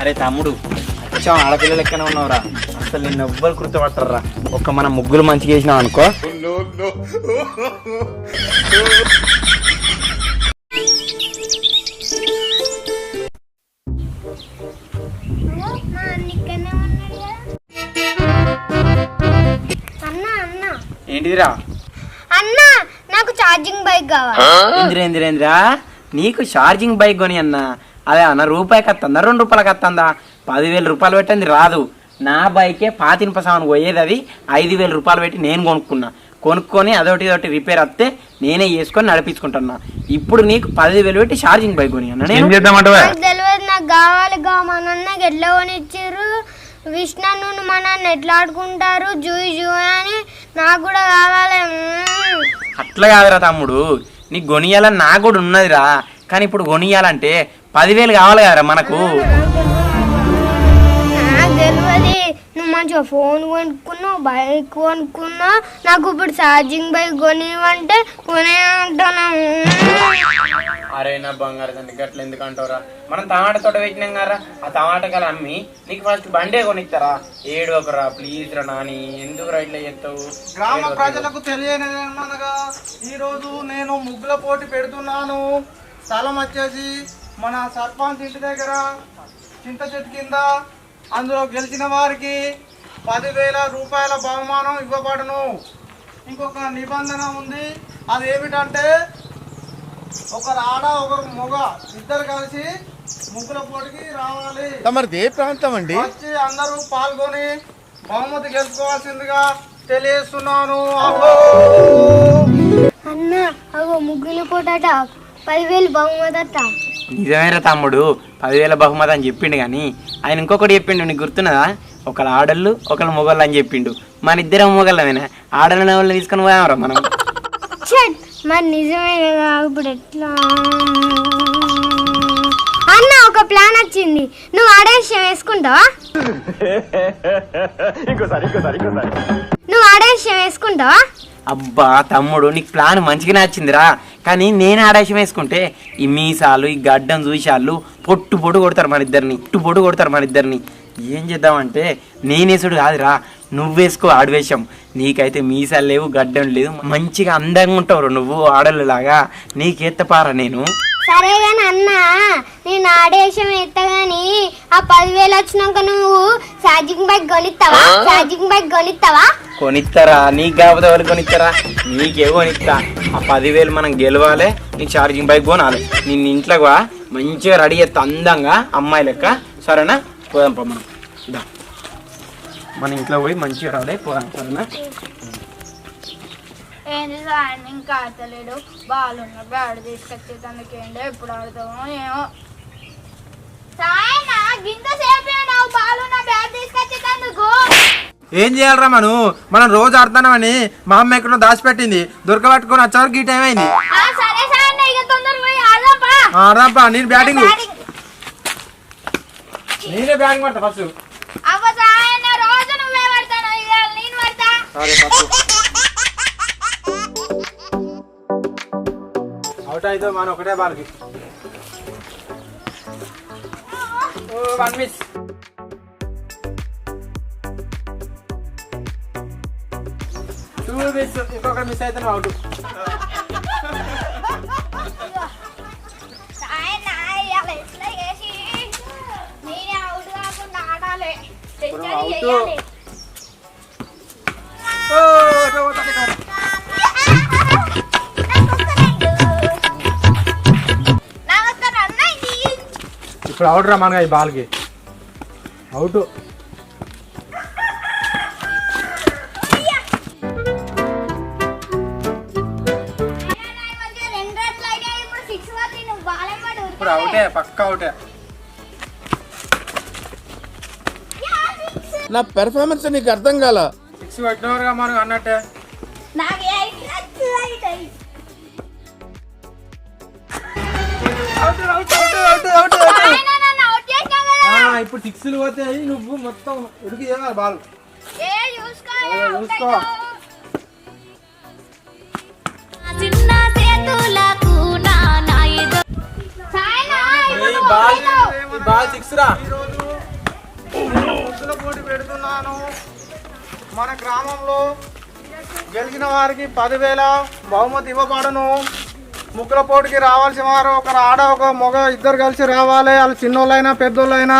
అరే తమ్ముడు అచ్చం ఆడపిల్ల లెక్కనే ఉన్నావురా? అసలు నిన్ను ఎవ్వరు గుర్తుపడతారా ఒక్క మన ముగ్గులు మంచిగా వేసినావు అనుకో. ఏంటిదిరా? అన్న నాకు ఛార్జింగ్ బైక్ కావాలి. ఇంద్రేంద్రేంద్రా నీకు ఛార్జింగ్ బైక్ కొని అన్న. అదే అన్న రూపాయికి వస్తుందా రెండు రూపాయలకి వస్తుందా పదివేల రూపాయలు పెట్టింది రాదు. నా బైకే పాతినిప సామాన్ పోయేది అది. ఐదు వేల రూపాయలు పెట్టి నేను కొనుక్కున్నా. కొనుక్కొని అదొకటి ఇదొకటి రిపేర్ వస్తే నేనే చేసుకొని నడిపించుకుంటున్నా. ఇప్పుడు నీకు పదివేలు పెట్టి ఛార్జింగ్ బైక్ కొని అన్న నేను నాకు తెలియదు కావాలి ఎట్లా కొనిచ్చారు విష్ణు మా నాన్న ఎట్లా ఆడుకుంటారు? జూయి జూయి అని నాకు కూడా కావాలి. అట్లా కాదురా తమ్ముడు. నీకు కొనియాలని నాకు కూడా ఉన్నదిరా. కానీ ఇప్పుడు కొనియాలంటే పదివేలు కావాలి కదరా మనకు. నువ్వు మంచిగా ఫోన్ కొనుక్కున్నావు బైక్ కొనుక్కున్నావు నాకు ఇప్పుడు ఛార్జింగ్ బైక్ కొనివ్వంటే కొనే అంటున్నా అరే నా బంగారు తండ్రి గట్ల ఎందుకు అంటావురా? మనం టమాటా తోట పెట్టినాం కదా ఆ టమాటా కల అమ్మి నీకు ఫస్ట్ బండే కొనిస్తారా ఏడు ఒకరా ప్లీజ్ రా నాని ఎందుకు ఇట్లా చేస్తావు? గ్రామ ప్రజలకు తెలియనిదనగా ఈ రోజు నేను ముగ్గుల పోటీ పెడుతున్నాను. స్థలం వచ్చేసి మన సర్పంచ్ ఇంటి దగ్గర చింత చెట్టు కింద అందులో గెలిచిన వారికి పదివేల రూపాయల బహుమానం ఇవ్వబడును. ఇంకొక నిబంధన ఉంది. అది ఏమిటంటే ఒకరు ఆడ ఒకరు మొగ ఇద్దరు కలిసి ముగ్గుల పోటీకి రావాలి. తమరిది ఏ ప్రాంతం అండి? వచ్చి అందరూ పాల్గొని బహుమతి గెలుచుకోవాల్సిందిగా తెలియజేస్తున్నాను. అబ్బో! అన్న అగో ముగ్గులు పూటట పదివేలు బహుమతట. నిజమేరా తమ్ముడు పదివేల బహుమతి అని చెప్పిండు కానీ ఆయన ఇంకొకటి చెప్పిండు నీకు గుర్తున్నదా? ఒకళ్ళు ఆడళ్ళు ఒకళ్ళు మొగళ్ళు అని చెప్పిండు. మన ఇద్దరం మొగళ్ళమేనా? ఆడళ్ళని వాళ్ళని తీసుకొని పోయామరా మనం? మరి నిజమే కదా ఇప్పుడు ఎట్లా? అన్న ఒక ప్లాన్ వచ్చింది. నువ్వు ఆడేషం వేసుకుంటావా? నువ్వు ఆడేషం వేసుకుంటావా? అబ్బా తమ్ముడు నీకు ప్లాన్ మంచిగా నచ్చిందిరా. కానీ నేను ఆడేషం వేసుకుంటే ఈ మీసాలు ఈ గడ్డం చూసాళ్ళు పొట్టు పొట్టు కొడతారు మన ఇద్దరిని పొట్టు పొట్టు కొడతారు మన ఇద్దరిని. ఏం చేద్దామంటే నేనేసుడు కాదురా నువ్వేసుకో ఆడవేషం. నీకైతే మీసాలు లేవు గడ్డం లేదు మంచిగా అందంగా ఉంటావు నువ్వు ఆడలేలాగా నీకెత్తపారా నేను? సరే గాని అన్న నేను ఆడేషం ఎత్తా గాని ఆ పదివేలు వచ్చినాక నువ్వు ఛార్జింగ్ బైక్ కొనిస్తావా ఛార్జింగ్ బైక్ కొనిస్తావా కొనిస్తారా నీకు కాకపోతే ఎవరు కొనిస్తారా నీకే కొనిస్తా ఆ పదివేలు మనం గెలవాలి నీకు ఛార్జింగ్ బైక్ కొనాలి. నిన్ను ఇంట్లోకి వా మంచిగా రెడీ చేస్తా అందంగా అమ్మాయి లెక్క. సరేనా? పోదాం మనం. మన ఇంట్లో పోయి మంచిగా రెడీ అయి పోదాం సరేనా? ఏంది సార్ ఇంకా ఆడతలేడు బాల్ బ్యాడ్ తీసుకొచ్చి తనకేంటో ఎప్పుడు ఆడతామో ఏమో. సాయనా గింత సేపు నువ్వు బాల్ ఉన్న బ్యాట్ తీసుకొచ్చి తందుకు ఏం చేయాలరా మనం? మనం రోజు ఆడుతున్నామని మా అమ్మ ఎక్కడో దాచిపెట్టింది. దొరకబట్టుకొని వచ్చేవరకు ఈ టైం అయింది. సరే సాయన్న ఇక తొందరగా పోయి ఆడదాంపా. ఆడదాంపా నేను బ్యాటింగ్. నేనే బ్యాటింగ్. పడతా ఫస్ట్. అవ్వ సాయన్న రోజు నువ్వే పడతాను? ఇక నేను పడతా. సరే ఫస్ట్ అవుట్ అయితే మనం ఒకటే బాల్కి. One miss. టూ మిస్ ఇంకొక మిస్ అయితే అవుట్. అవుట్ ఇప్పుడు అవుట్ రా మనగా ఈ బాల్కి అవుట్ ఇప్పుడు అవుటే పక్క అవుటే నా పెర్ఫార్మెన్స్ నీకు అర్థం కాల సిక్స్ పట్టినవరుగా మనం అన్నట్టే అయినాయి ఆయన నన్ను అవుట్ చేసినావు కదా ఆ, ఇప్పుడు సిక్స్లు పోతాయి నువ్వు మొత్తం ఉడికి చేయాలి బాల్. చూసుకో బాల్ సిక్స్ రా? పోటీ పెడుతున్నాను. మన గ్రామంలో గెలిచిన వారికి పదివేల బహుమతి ఇవ్వబడును. ముగ్గుల పోటీకి రావాల్సిన వారు ఒక ఆడ ఒక మగ ఇద్దరు కలిసి రావాలి. వాళ్ళు చిన్నోళ్ళైనా పెద్దోళ్ళైనా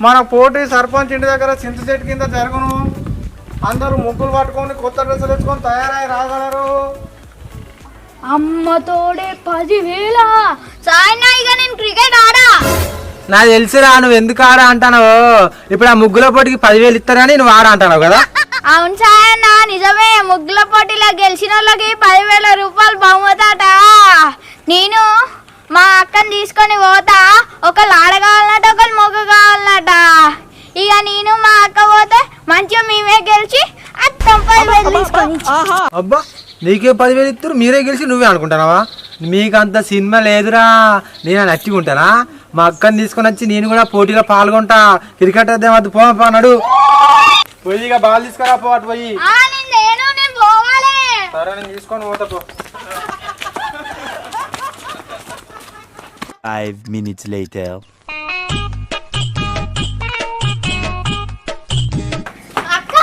మన పోటీ సర్పంచ్ ఇంటి దగ్గర చింత చెట్టు కింద జరుగును. అందరూ ముగ్గులు పట్టుకొని కొత్త డ్రెస్సులు వేసుకొని తయారై రాగలరు. అమ్మ తోడే పదివేల. సాయనా ఇక నేను క్రికెట్ ఆడా? నాకు తెలుసురా నువ్వు ఎందుకు ఆడ అంటానో ఇప్పుడు ఆ ముగ్గుల పోటీకి పదివేలు ఇస్తారని నువ్వు ఆడ అంటావు కదా? అవును సాయన్న నిజమే ముగ్గుల పోటీలో గెలిచిన వాళ్ళకి పదివేల రూపాయలు బహుమతాట. నేను మా అక్కని తీసుకొని పోతా. ఒకళ్ళు ఆడ కావాలన్నట ఒకళ్ళు మొగ్గ కావాలన్నట ఇక నేను మా అక్క పోతే మంచిగా మేమే గెలిచి అత్తం పదివేలు తీసుకొని అబ్బా నీకే పదివేలు ఇస్తారు మీరే గెలిచి నువ్వే అనుకుంటానావా మీకు అంత సినిమా లేదురా. నేను నచ్చుకుంటానా మా అక్కని తీసుకొని వచ్చి నేను కూడా పోటీలో పాల్గొంటా. క్రికెట్ అదే వద్దు పో అన్నాడు. పోయి ఇక బాల్ తీసుకురా పో అటు పోయి. ఆ, నేను లేను, నేను పోవాలి. సరే నేను తీసుకొని పోతా పో. Five minutes later. అక్క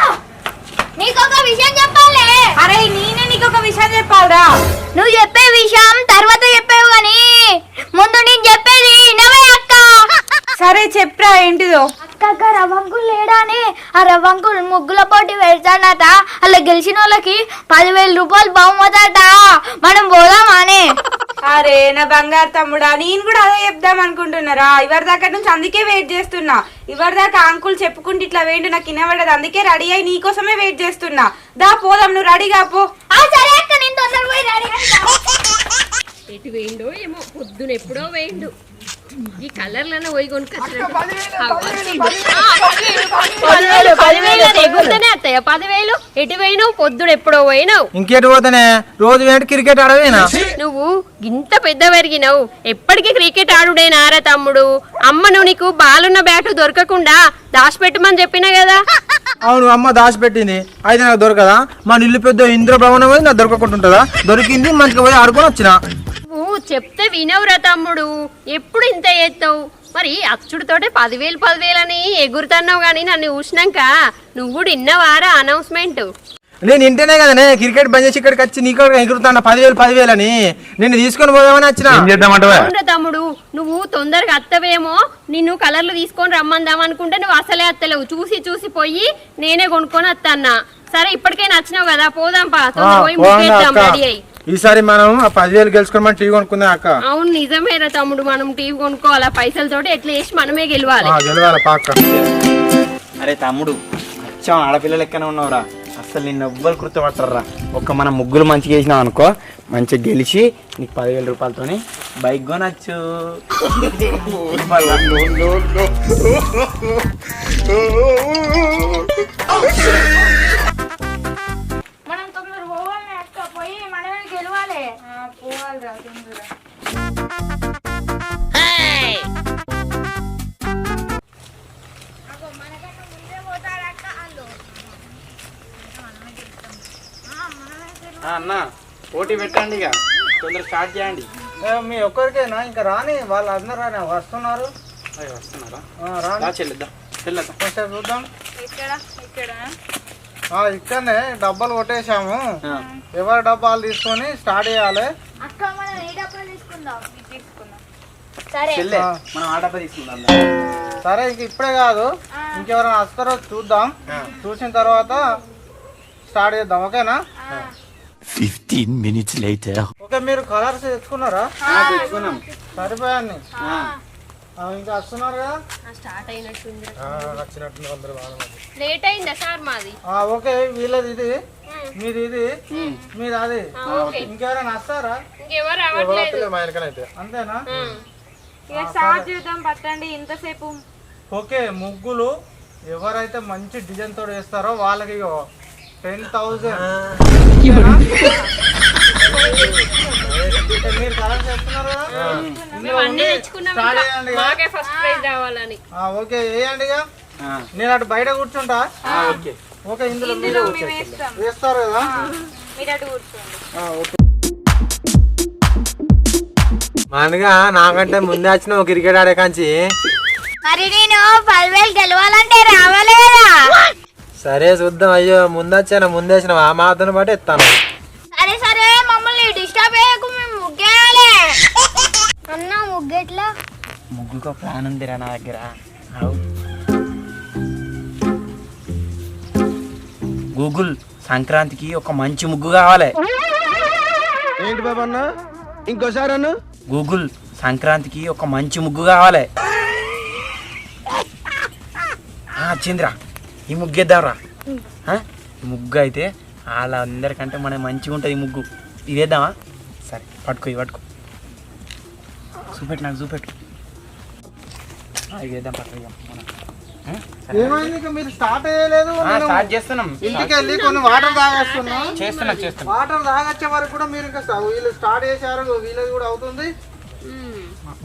నీకు ఒక విషయం చెప్పాలి. అరే నేనే నీకు ఒక విషయం చెప్పాలరా. నువ్వు చెప్పే విషయం తర్వాత చెప్పావు కానీ ముందు నేను చెప్పేది వినవే సరే చెప్పరా ఏంటిదో? అక్క రవ్వంకులు లేడానే. ఆ రవ్వంకులు ముగ్గుల పోటీ పెడతాడట అలా గెలిచిన వాళ్ళకి పదివేల రూపాయలు బహుమతట. మనం పోదామానే. అరే నా బంగారు తమ్ముడా నేను కూడా అదే చెప్దాం అనుకుంటున్నారా? ఇవరి దాకా నుంచి అందుకే వెయిట్ చేస్తున్నా. ఇవరి దాకా అంకుల్ చెప్పుకుంటే ఇట్లా వేయండి నాకు వినబడదు. అందుకే రెడీ అయ్యి నీకోసమే వెయిట్ చేస్తున్నా. దా పోదాం నువ్వు రెడీగా పో. ఆ, సరే అక్క నేను తొందర పోయి రెడీ ఎటు వేయండో ఏమో పొద్దున ఎప్పుడో వేయండు. ఈ కలర్లను పోయి కొనుక్కొచ్చినట్టు పదివేలు పదివేలు ఎటు వేయినావు పొద్దున ఎప్పుడో పోయినావు? ఇంకేటి పోతానే? రోజు వేంటి క్రికెట్ ఆడవేనా? నువ్వు ఇంత పెద్ద పెరిగినావు. ఎప్పటికీ క్రికెట్ ఆడుడేనారా తమ్ముడు. అమ్మ నువ్వు నీకు బాలున్న బ్యాటు దొరకకుండా దాచిపెట్టమని చెప్పినా కదా? అవును అమ్మ దాచిపెట్టింది. అయితే నాకు దొరకదా? మా ఇల్లు పెద్ద ఇంద్ర భవనం అది నాకు దొరకకుంటుంటుందా? దొరికింది మంచిగా పోయి ఆడుకొని వచ్చిన. నువ్వు చెప్తే వినవురా తమ్ముడు. ఎప్పుడు ఇంత ఎత్తావు? మరి అచ్చుడితోటే పదివేలు పదివేలు అని ఎగురుతున్నావు కానీ నన్ను చూసినాక నువ్వు కూడా ఇన్నవారా అనౌన్స్మెంట్? నేను ఇంటనే కదనే క్రికెట్ బంద్ చేసి ఇక్కడికి వచ్చి నీకు ఎగురుతాను పదివేలు పదివేలు అని నిన్ను తీసుకొని పోదామని వచ్చిన. తమ్ముడు నువ్వు తొందరగా అత్తవేమో నిన్ను కలర్లు తీసుకొని రమ్మందాం అనుకుంటే నువ్వు అసలే అత్తలేవు. చూసి చూసి పోయి నేనే కొనుక్కొని వస్తాన్నా సరే ఇప్పటికైనా వచ్చినావు కదా పోదాం పా పోయి ముగ్గేద్దాం. రెడీ అయ్యి. ఈసారి మనం ఆ పదివేలు గెలుచుకోమని టీవీ కొనుక్కుందాం అక్క? అవును నిజమేరా తమ్ముడు. మనం టీవీ కొనుక్కోవాలా? పైసలతోటి ఎట్లా చేసి మనమే గెలవాలి. ఆ, గెలవాలి పాక అరే తమ్ముడు అచ్చం ఆడపిల్ల లెక్కనే ఉన్నావురా. అసలు నిన్ను ఎవ్వరు గుర్తుపట్టరా ఒక్క మనం ముగ్గులు మంచిగా వేసినాం అనుకో మంచిగా గెలిచి నీకు పదివేల రూపాయలతోని బైక్ కొనచ్చు. అన్న పోటీ పెట్టండి ఇక. తొందర స్టార్ట్ చేయండి. మీ ఒక్కరికేనా? ఇంకా రాని వాళ్ళు అందరూ రాని వస్తున్నారు? వస్తున్నారా? రా చెల్లిద్దాం. చెల్లిద్దాం. కొంచెం చూద్దాం. ఇక్కడ ఇక్కడ. ఆ, ఇక్కడనే డబ్బాలు కొట్టేశాము. ఎవరి డబ్బాలు తీసుకొని స్టార్ట్ చేయాలి అక్క మనం ఏ డబ్బులు తీసుకుందాం తీసుకుందాం సరే. చెల్లె ఆ. మనం ఆటపై తీసుకుందాం సరే ఇంక ఇప్పుడే కాదు. ఇంకెవరైనా వస్తారో చూద్దాం. చూసిన తర్వాత స్టార్ట్ చేద్దాం ఓకేనా? Fifteen minutes later. ఓకే మీరు కలర్స్ తెచ్చుకున్నారా? తెచ్చుకున్నాం. సరిపోయాన్ని. ఇంకా వస్తున్నారు కదా? స్టార్ట్ అయినట్టుంది. లేట్ అయిందా సార్ మాది? ఆ, ఓకే వీళ్ళది ఇది. మీది ఇది? మీది అది? ఇంకెవరైనా వస్తారా? ఇంకెవరు రావట్లేదు. అంతేనా? ఇక స్టార్ట్ చేద్దాం పట్టండి ఇంతసేపు. ఓకే ముగ్గులు ఎవరైతే మంచి డిజైన్ తోటి వేస్తారో వాళ్ళకి టెన్ థౌజండ్. మీరు కలర్ చేస్తున్నారు కదా? ఓకే వేయండి ఇక. నేను అటు బయట కూర్చుంటా. ఓకే. ఓకే ఇందులో మీరు వేస్తారు కదా? మీరు అటు కూర్చోండి. ఆ, ఓకే. మనగా నాకంటే ముందే వచ్చిన క్రికెట్ ఆడే కాంచి. మరి నేను పదివేలు గెలవాలంటే రావాలి కదా సరే చూద్దాం. అయ్యో ముందొచ్చాను ముందేసిన ఆ మాత్రం బట్టి ఎత్తాను సరే సరే. మమ్మల్ని డిస్టర్బ్ చేయకు మేము ముగ్గేయాలి. అన్న ముగ్గెట్లా ముగ్గుకో ప్లాన్ ఉందిరా నా దగ్గర. గూగుల్ సంక్రాంతికి ఒక మంచి ముగ్గు కావాలి. ఏంటి బాబు అన్న? ఇంకోసారి అన్న? గూగుల్ సంక్రాంతికి ఒక మంచి ముగ్గు కావాలి. ఆ, వచ్చిందిరా ఈ ముగ్గు వేద్దాంరా ఆ? ఈ ముగ్గు అయితే వాళ్ళందరికంటే మన మంచిగా ఉంటుంది ఈ ముగ్గు. ఇది వేద్దామా? సరే పట్టుకో ఇది పట్టుకో. చూపెట్టు నాకు చూపెట్టు. ఆ, ఇది వేద్దాం పట్టుకో. ఏమైంది? మీరు స్టార్ట్ చేయలేదు స్టార్ట్ చేస్తున్నాం. ఇంటికి వెళ్ళి కొన్ని వాటర్ తాగేస్తున్నా. చేస్తున్నా చేస్తున్నా. వాటర్ తాగొచ్చే వరకు కూడా మీరు ఇంకా వీళ్ళు స్టార్ట్ చేశారు వీళ్ళది కూడా అవుతుంది.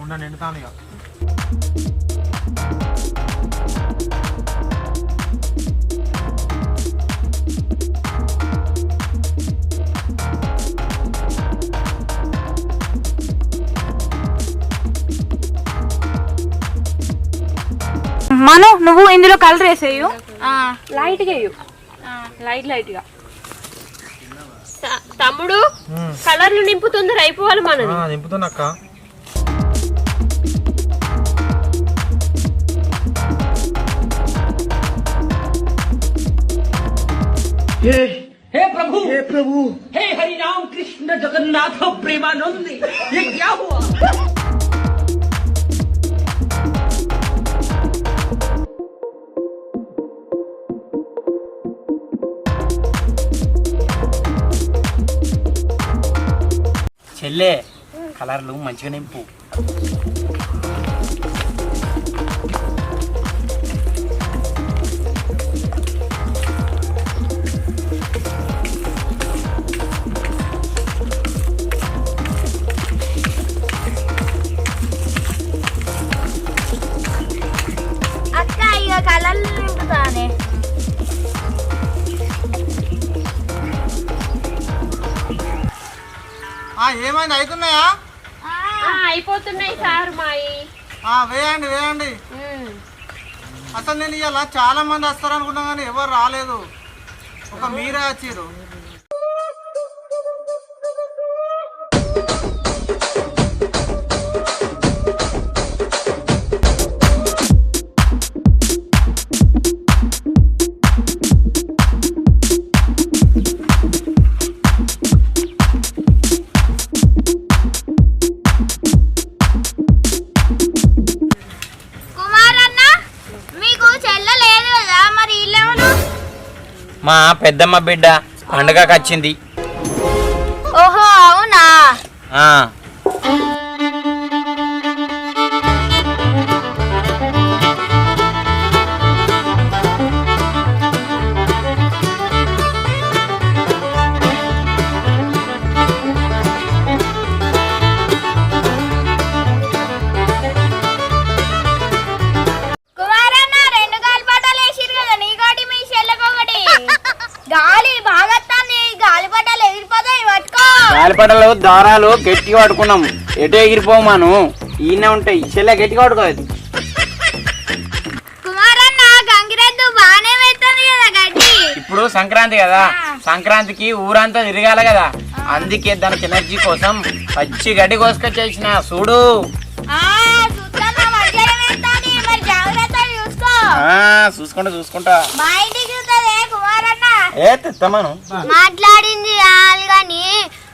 ఉండ నిండుతాను ఇక. మను నువ్వు ఇందులో కలర్ వేసేయు. ఆ, లైట్గా వేయు. లైట్ లైట్గా. తమ్ముడు కలర్లు నింపుతుందరు అయిపోవాలి మనది. నింపుతున్నక్క చెల్లే కలర్లు మంచిగా నింపు. ఏమైంది? అవుతున్నాయా అయిపోతున్నాయి సార్ మాయి. వేయండి వేయండి. అసలు నేను ఇలా చాలా మంది వస్తారనుకున్నా కానీ ఎవరు రాలేదు. ఒక మీరే వచ్చిర్రు. మా పెద్దమ్మ బిడ్డ పండుగకి వచ్చింది ఓహో అవునా? గాలిపటలు దారాలు గట్టిగా పట్టుకున్నాం ఎటు ఎగిరిపోవు మాను. ఈయన ఉంటాయి చెల్లె గట్టిగా పట్టుకోదు కుమార్ అన్న గంగిరెద్దు బాగానే వెళ్తుంది కదా గడ్డి. ఇప్పుడు సంక్రాంతి కదా. సంక్రాంతికి ఊరంతా తిరగాలి కదా. అందుకే దానికి ఎనర్జీ కోసం పచ్చి గడ్డి కోసుకొచ్చేసిన. చూడు. ఆ చూసుకుంటా చూసుకుంటా. మా ఇంటికి ఏ మాట్లాడింది కానీ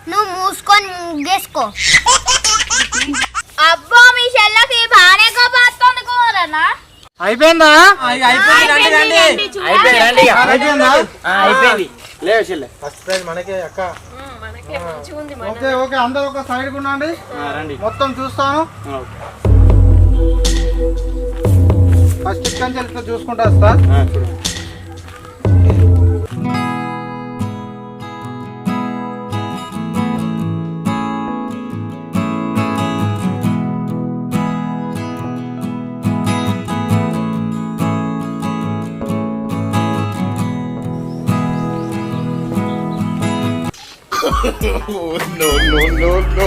నువ్వు మూసుకొని ముగ్గేసుకో. అబ్బో మీ చెల్లకి బాగానే కోపడుతుంది కుమారన్న అయిపోయిందా? అయిపోయింది లేవు చెల్లె. ఫస్ట్ ప్రైజ్ మనకే అక్క. మనకే మంచిగా ఉంది ఓకే ఓకే అందరూ ఒక సైడ్ ఉండండి. మొత్తం చూస్తాను. ఫస్ట్ ఇట్లా చూసుకుంటా వస్తా చూడు no, no, no.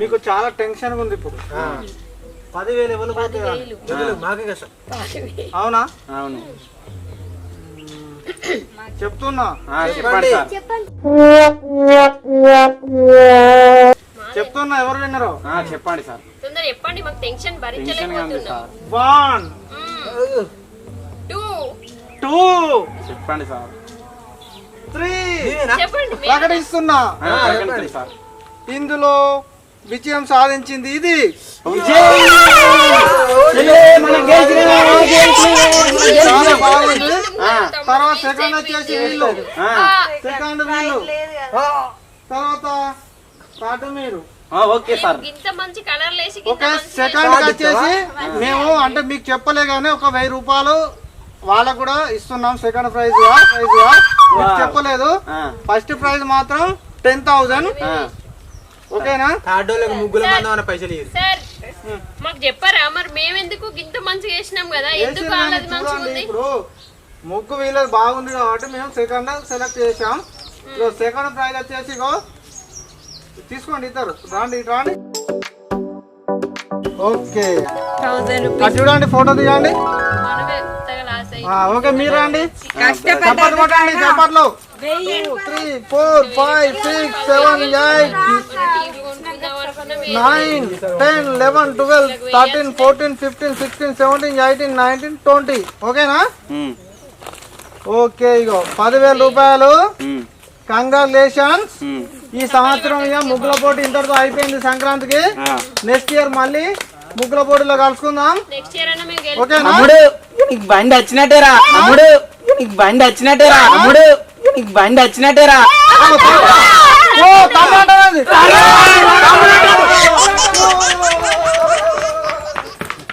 మీకు చాలా టెన్షన్ ఉంది ఇప్పుడు. పదివేలు ఎవరు? మాకే కష్టం. అవునా? అవును. చెప్తున్నా. ఆ, చెప్పండి సార్. చెప్తున్నా ఎవరు విన్నరు? ఆ, చెప్పండి సార్. తొందర చెప్పండి మాకు టెన్షన్ భరించలేకపోతున్నాం. టూ. చెప్పండి సార్. త్రీ. ప్రకటిస్తున్నా. సార్. ఇందులో విజయం సాధించింది ఇది. చాలా బాగుంది. తర్వాత సెకండ్ వచ్చేసి వీళ్ళు. సెకండ్ వీళ్ళు. తర్వాత థర్డ్ మీరు. ఆ, ఓకే సార్. ఇంత మంచి కలర్ లేసి ఓకే సెకండ్ వచ్చేసి మేము అంటే మీకు చెప్పలే కానీ ఒక వెయ్యి రూపాయలు వాళ్ళకు కూడా ఇస్తున్నాం సెకండ్ ప్రైజ్ ప్రైజ్ చెప్పలేదు. ఫస్ట్ ప్రైజ్ మాత్రం టెన్ థౌసండ్. ఓకేనా? తాడోళ్ళకి ముగ్గుల మందం పైసలు సార్ మాకు చెప్పారా? మరి మేమెందుకు ఇంత మంచిగా వేసినాం కదా? ఎందుకు వాళ్ళది మంచిగా ఇప్పుడు ముగ్గు వీళ్ళది బాగుంది కాబట్టి మేము సెకండ్ సెలెక్ట్ చేసాం ఇగో సెకండ్ ప్రైజ్ వచ్చేసి ఇగో తీసుకోండి ఇద్దరు. రాండి రాండి. ఓకే చూడండి ఫోటో తీయండి. ఓకే మీరు కష్టపడ్డ చప్పట్లు కొట్టండి చప్పట్లు. Three four five six seven eight nine ten eleven twelve thirteen fourteen fifteen sixteen seventeen eighteen nineteen twenty ఓకేనా ఓకే ఇగో పదివేల రూపాయలు. Congratulations um. ఈ సంవత్సరం ఇక ముగ్గుల పోటీ ఇంతటితో అయిపోయింది సంక్రాంతికి. నెక్స్ట్ ఇయర్ మళ్ళీ ముగ్గుల పోటీలో కలుసుకుందాం. ఓకేనా? నీకు బండి వచ్చినట్టేరా. అమ్ముడు నీకు బండి వచ్చినట్టేరా. అమ్ముడు నీకు బండి వచ్చినట్టేరా. ఓ తమ్ముడు